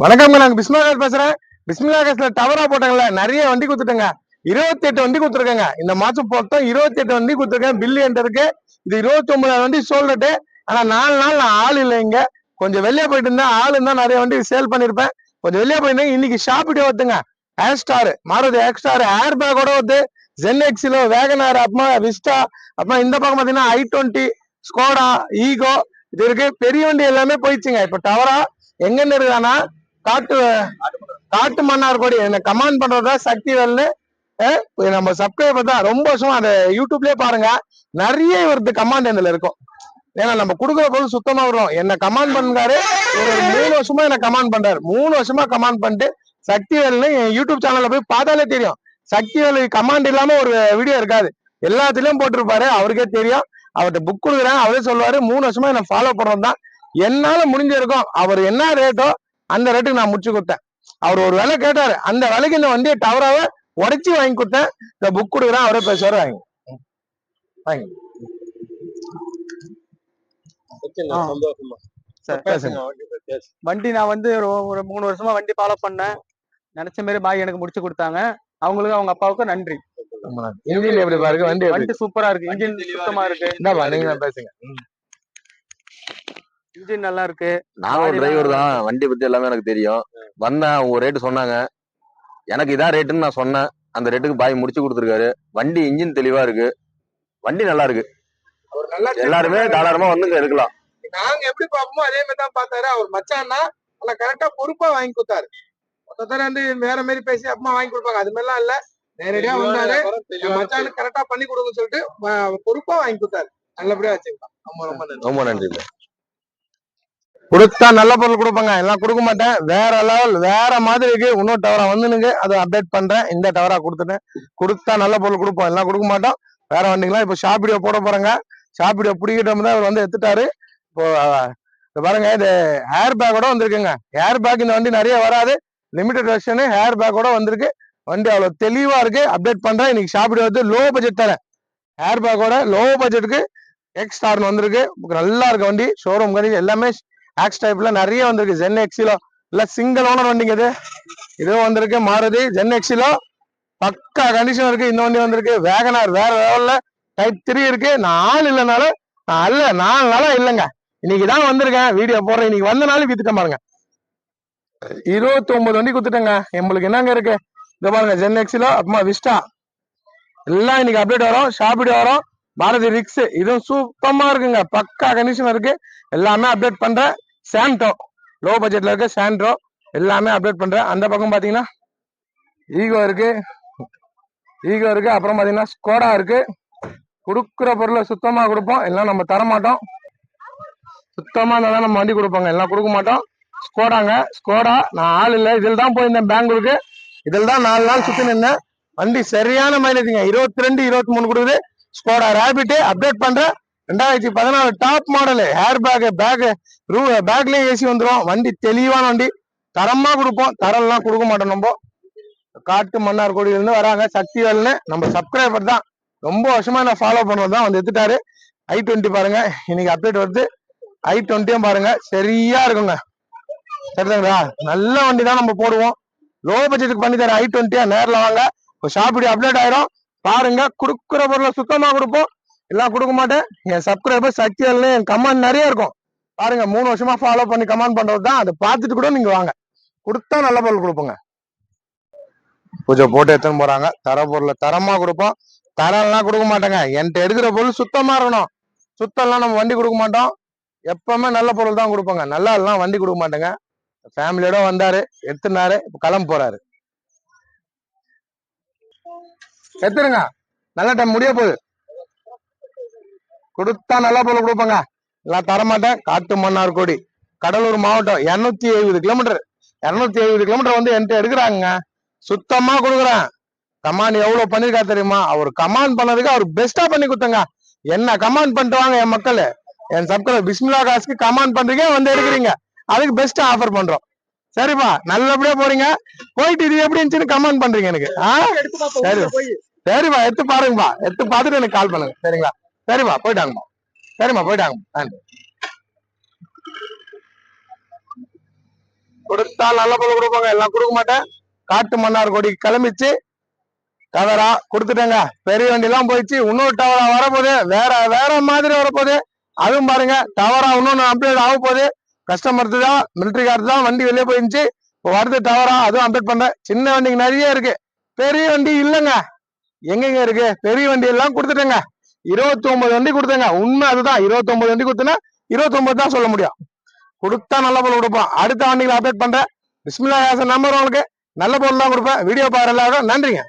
வணக்கம் நாங்க பிஸ்மிலா பேசுறேன். பிஸ்மிலா கேஸ்ல டவரா போட்டாங்கல்ல நிறைய வண்டி கொடுத்துட்டேங்க. இருபத்தி எட்டு வண்டி கொடுத்துருக்கேங்க. இந்த மாசம் போட்டோம் இருபத்தி எட்டு வண்டி கொடுத்துருக்கேன். பில்லு என்கிட்ட இருக்கு இது இருபத்தி ஒன்பதாயிரம் வண்டி சோல்டட்டு ஆனா நாலு நாள் நான் ஆள் இல்லைங்க. கொஞ்சம் வெளியே போயிட்டு இருந்தேன் ஆள் இருந்தா நிறைய வண்டி சேல் பண்ணிருப்பேன். கொஞ்சம் வெளியே போயிருந்தேன் இன்னைக்கு ஷாப்பிட்டே ஒத்துங்க. ஏர் ஸ்டார் மாறுது ஏர் ஸ்டார் ஏர் பேக்கோட வந்து ஜென் எக்ஸிலோ வேகனார் அப்புறமா விஸ்டா அப்புறமா இந்த பக்கம் பாத்தீங்கன்னா ஐ டுவெண்ட்டி ஸ்கோடா ஈகோ இது இருக்கு. பெரிய வண்டி எல்லாமே போயிடுச்சுங்க. இப்ப டவரா எங்கன்னு இருக்கானா காட்டு காட்டு மன்னார் கொடி. என்ன கமாண்ட் பண்றதா சக்தி வேல்னு நம்ம சப்ஸ்கிரைபர் தான் ரொம்ப வருஷமா அந்த யூடியூப்லயே பாருங்க. நிறைய இவருக்கு கமாண்ட் இதுல இருக்கும். ஏன்னா நம்ம கொடுக்குற பொருள் சுத்தமா வரும் என்ன கமாண்ட் பண்ணாரு ஒரு மூணு வருஷமா என்ன கமாண்ட் பண்றாரு. மூணு வருஷமா கமாண்ட் பண்ணிட்டு சக்தி வேல்னு என் யூடியூப் சேனல்ல போய் பார்த்தாலே தெரியும். சக்தி வேலு கமாண்ட் இல்லாம ஒரு வீடியோ இருக்காது. எல்லாத்துலயும் போட்டிருப்பாரு. அவருக்கே தெரியும். அவர்கிட்ட புக் கொடுக்குறேன். அவரே சொல்லுவாரு. மூணு வருஷமா என்ன ஃபாலோ பண்றோம் தான் என்னால முடிஞ்சிருக்கும். அவர் என்ன ரேட்டோ அந்த ரேட்டுக்கு நான் முடிச்சு கொடுத்தேன். அவர் ஒரு விலை கேட்டாரு. அந்த விலைக்கு இந்த வண்டியை டவராவை உடைச்சு வாங்கி கொடுத்தேன். இந்த புக் கொடுக்குறேன். அவரே பேசுவாரு வாங்கி. வாங்கி. வண்டி நான் வந்து ஒரு- மூணு வருஷமா வண்டி ஃபாலோ பண்ணேன். நினைச்ச மாதிரி பாய் எனக்கு முடிச்சு கொடுத்தாங்க. அவங்களுக்கு அவங்க அப்பாவுக்கும் நன்றி. இன்ஜின் எப்படி பாருங்க? வண்டி வண்டி சூப்பரா இருக்கு. இன்ஜின் சுத்தமா இருக்கு. பேசுங்க. இன்ஜின் நல்லா இருக்கு நானும் டிரைவர் தான். வண்டி பத்தி எல்லாமே எனக்கு தெரியும். வந்தேன் அவங்க ரேட்டு சொன்னாங்க. எனக்கு இதான் ரேட்டுன்னு நான் சொன்னேன். அந்த ரேட்டுக்கு பாய் முடிச்சு கொடுத்துருக்காரு. வண்டி இன்ஜின் தெளிவா இருக்கு. வண்டி நல்லா இருக்கு. அவர் நல்லா எல்லாருமே தாராளமா வந்து எடுக்கலாம். நாங்க எப்படி பார்ப்போமோ அதே மாதிரி தான் பார்த்தாரு. அவர் மச்சான்னா ஆனா கரெக்டா பொறுப்பா வாங்கி கொடுத்தாரு. மொத்தத்துல வந்து வேற மாதிரி பேசி அப்புறமா வாங்கி கொடுப்பாங்க. அது மாதிரிலாம் இல்ல. நேரடியா வந்தாரு. மச்சானுக்கு கரெக்டா பண்ணி கொடுங்க சொல்லிட்டு பொறுப்பா வாங்கி கொடுத்தாரு. நல்லபடியா வச்சுக்கலாம். ரொம்ப ரொம்ப நன்றி. ரொம்ப நன்றி கொடுத்தா நல்ல பொருள் கொடுப்பாங்க. எல்லாம் கொடுக்க மாட்டேன். வேற லெவல் வேற மாதிரி இருக்கு இன்னொரு டவரா வந்துனுங்க. அதை அப்டேட் பண்றேன். இந்த டவரா கொடுத்துட்டேன். கொடுத்தா நல்ல பொருள் கொடுப்போம். எல்லாம் கொடுக்க மாட்டோம். வேற வண்டிங்களாம் இப்போ ஷாப் வீடியோ போட போறாங்க. ஷாப் வீடியோ பிடிக்கிட்டோம் தான் அவர் வந்து எடுத்துட்டாரு. இப்போ இது பாருங்க இது ஹேர் பேக்கோட வந்திருக்குங்க. ஹேர் பேக் இந்த வண்டி நிறைய வராது. லிமிடெட் வெர்ஷனு ஹேர் பேக்கோட வந்திருக்கு. வண்டி அவ்வளவு தெளிவா இருக்கு. அப்டேட் பண்றேன். இன்னைக்கு ஷாப்பிடியோ வந்து லோ பட்ஜெட் தரேன் ஹேர் பேக்கோட லோ பட்ஜெட்டுக்கு எக்ஸ் ஸ்டார்னு வந்திருக்கு. நல்லா இருக்க வண்டி. ஷோரூம் கண்டி எல்லாமே ஆக்ஸ் டைப்ல நிறைய வந்திருக்கு. ஜென் எக்ஸிலோ இல்ல சிங்கிள் ஓனர் வண்டிங்க இது. இதுவும் வந்திருக்கு. மாருதி ஜென் எக்ஸிலோ பக்கா கண்டிஷன் இருக்கு. இந்த வண்டி வந்திருக்கு. வேகனார் வேற லெவல்ல டைப் த்ரீ இருக்கு. நான் ஆள் இல்லைனால நான் அல்ல நாலு நாளா இல்லைங்க. இன்னைக்கு தான் வந்திருக்கேன். வீடியோ போடுறேன். இன்னைக்கு வந்த நாள் வித்துட்டேன் பாருங்க. இருபத்தி ஒன்பது வண்டி குத்துட்டேங்க எங்களுக்கு என்னங்க இருக்கு? இந்த பாருங்க. ஜென் எக்ஸிலோ அப்புறமா விஸ்டா எல்லாம் இன்னைக்கு அப்டேட் வரும். ஷாப்பிட்டு வரும். பாரதி ரிக்ஸ் இதுவும் சூப்பமா இருக்குங்க. பக்கா கண்டிஷன் இருக்கு. எல்லாமே அப்டேட் பண்றேன் சாண்டோ லோ பட்ஜெட்ல இருக்க சாண்ட்ரோ. எல்லாமே அப்டேட் பண்றேன் அந்த பக்கம் பாத்தீங்கன்னா ஈகோ இருக்கு. ஈகோ இருக்கு. அப்புறம் பாத்தீங்கன்னா ஸ்கோடா இருக்கு. கொடுக்குற பொருளை சுத்தமா கொடுப்போம். எல்லாம் நம்ம தர மாட்டோம் சுத்தமா இருந்தாலும் நம்ம வண்டி கொடுப்போங்க. எல்லாம் கொடுக்க மாட்டோம். ஸ்கோடாங்க ஸ்கோடா நான் ஆள் இல்லை. இதில் தான் போயிருந்தேன் பெங்களூருக்கு இதில் தான் நாலு நாள் சுத்தி நின்றேன் வண்டி சரியான மைலேஜுங்க இருபத்தி ரெண்டு இருபத்தி மூணு கொடுக்குது. ஸ்கோடா ரேபிட் அப்டேட் பண்ற ரெண்டாயிரத்தி பதினாலு top model hair pack pack ரூ பேக்லேயும் ஏசி வந்துடும் வண்டி தெளிவான வண்டி. தரமா கொடுப்போம். தரம்லாம் கொடுக்க மாட்டோம் நம்ம. காட்டு மன்னார் இருந்து வராங்க. சக்தி வேல்னு நம்ம சப்ஸ்கிரைபர் தான். ரொம்ப வருஷமா நான் ஃபாலோ பண்ணுறது தான். வந்து எடுத்துட்டாரு. ஐ டுவெண்ட்டி பாருங்க. இன்னைக்கு அப்டேட் வருது. ஐ டுவெண்ட்டியும் பாருங்க. சரியா இருக்குங்க. சரிதாங்களா? நல்ல வண்டி தான் நம்ம போடுவோம். லோ பட்ஜெட்டுக்கு பண்ணி தர ஐ டுவெண்ட்டியா நேரில் வாங்க. ஷாப் அப்டேட் ஆயிரும். பாருங்க குடுக்குற பொருளை சுத்தமா கொடுப்போம். எல்லாம் கொடுக்க மாட்டேன். என் சப்ஸ்கிரைபர் சக்தி என் கமெண்ட் நிறைய இருக்கும். பாருங்க மூணு வருஷமா ஃபாலோ பண்ணி கமெண்ட் பண்றது தான். அதை பார்த்துட்டு கூட நீங்க வாங்க. கொடுத்தா நல்ல பொருள் கொடுப்போங்க. பூஜை போட்டு எடுத்துன்னு போறாங்க? தர பொருளை தரமா கொடுப்போம். தரம்லாம் கொடுக்க மாட்டேங்க. என்கிட்ட எடுக்கிற பொருள் சுத்தமா இருக்கணும். சுத்தம்லாம் நம்ம வண்டி கொடுக்க மாட்டோம். எப்பவுமே நல்ல பொருள் தான் கொடுப்போங்க. நல்லா எல்லாம் வண்டி கொடுக்க மாட்டேங்க. ஃபேமிலியோட வந்தாரு எடுத்துனாரு இப்ப கிளம்ப போறாரு. எடுத்துருங்க. நல்ல டைம் முடிய போகுது. கொடுத்தா நல்ல பொருள் கொடுப்போங்க. எல்லாம் தரமாட்டேன். காட்டு மன்னார் கோடி. கடலூர் மாவட்டம் இருநூத்தி எழுபது கிலோமீட்டர் இருநூத்தி எழுபது கிலோமீட்டர் வந்து என்கிட்ட எடுக்கிறாங்க. சுத்தமா கொடுக்குறேன். கமாண்ட் எவ்வளவு பண்ணிருக்கா தெரியுமா? அவர் கமாண்ட் பண்ணதுக்கு அவர் பெஸ்டா பண்ணி கொடுத்தங்க. என்ன கமாண்ட் பண்ணிட்டு வாங்க என் மக்கள்? என் சப்ஸ்கிரைபர் பிஸ்மிலா காசுக்கு கமாண்ட் பண்றீங்க வந்து எடுக்கிறீங்க. அதுக்கு பெஸ்டா ஆஃபர் பண்றோம். சரிப்பா நல்லபடியா போறீங்க. போயிட்டு இது எப்படி இருந்துச்சுன்னு கமெண்ட் பண்றீங்க எனக்கு. ஆ? சரி. சரிம்மா எடுத்து பாருங்கப்பா எடுத்து பார்த்துட்டு எனக்கு கால் பண்ணுங்க. சரிங்களா? சரிம்மா போயிட்டாங்கம்மா. சரிம்மா போயிட்டாங்க நன்றி. கொடுத்தா நல்ல பொருள் கொடுப்பாங்க. எல்லாம் கொடுக்க மாட்டேன். காட்டு மன்னார் கொடி கிளம்பிச்சு டவரா கொடுத்துட்டேங்க. பெரிய வண்டி எல்லாம் போயிடுச்சு. இன்னொரு டவரா வரப்போகுது. வேற வேற மாதிரி வரப்போகுது. அதுவும் பாருங்க டவரா இன்னொன்று அப்டேட் ஆக போகுது கஸ்டமருக்கு தான் மிலிட்ரி கார்டு தான் வண்டி வெளியே போயிருந்துச்சு. இப்போ வருது டவரா அதுவும் அப்டேட் பண்றேன். சின்ன வண்டிக்கு நிறைய இருக்கு. பெரிய வண்டி இல்லைங்க. எங்கெங்க இருக்கு? பெரிய வண்டி எல்லாம் கொடுத்துட்டேங்க. இருபத்தி ஒன்பது வண்டி கொடுத்தேங்க. உண்மை அதுதான். இருபத்தி ஒன்பது வண்டி கொடுத்தேன்னா இருபத்தி ஒன்பது தான் சொல்ல முடியும். கொடுத்தா நல்ல பொருள் கொடுப்போம் அடுத்த வண்டிகளை அப்டேட் பண்றேன். பிஸ்மில்லா நம்பர் உங்களுக்கு. நல்ல பொருள் தான் கொடுப்பேன். வீடியோ பாரு எல்லாரும் நன்றிங்க.